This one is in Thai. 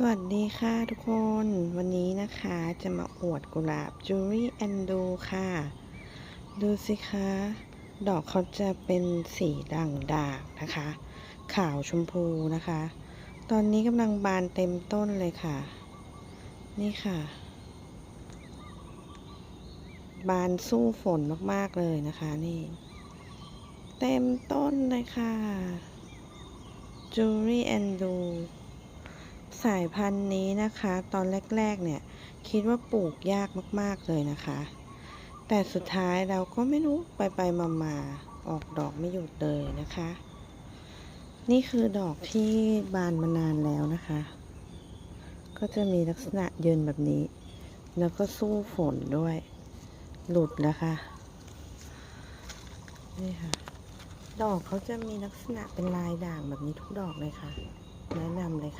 สวัสดีค่ะทุกคนวันนี้นะคะจะมาอวดกุหลาบจูรี่แอนดูค่ะ ดูสิคะ ดอกเขาจะเป็นสีด่างดากนะคะ ขาวชมพูนะคะ ตอนนี้กำลังบานเต็มต้นเลยค่ะ นี่ค่ะ บานสู้ฝนมากๆเลยนะคะนี่ เต็มต้นเลยค่ะจูรี่แอนดู สายพันธุ์นี้นะคะ ตอนแรกๆเนี่ยคิดว่าปลูกยากมากๆเลยนะคะ แต่สุดท้ายเราก็ไม่รู้ไปไปมามาออกดอกไม่หยุดเลยนะคะ นี่คือดอกที่บานมานานแล้วนะคะ ก็จะมีลักษณะเยินแบบนี้ แล้วก็สู้ฝนด้วย หลุดแล้วค่ะ นี่ค่ะ ดอกเขาจะมีลักษณะเป็นลายด่างแบบนี้ทุกดอกเลยค่ะ แนะนำเลยค่ะ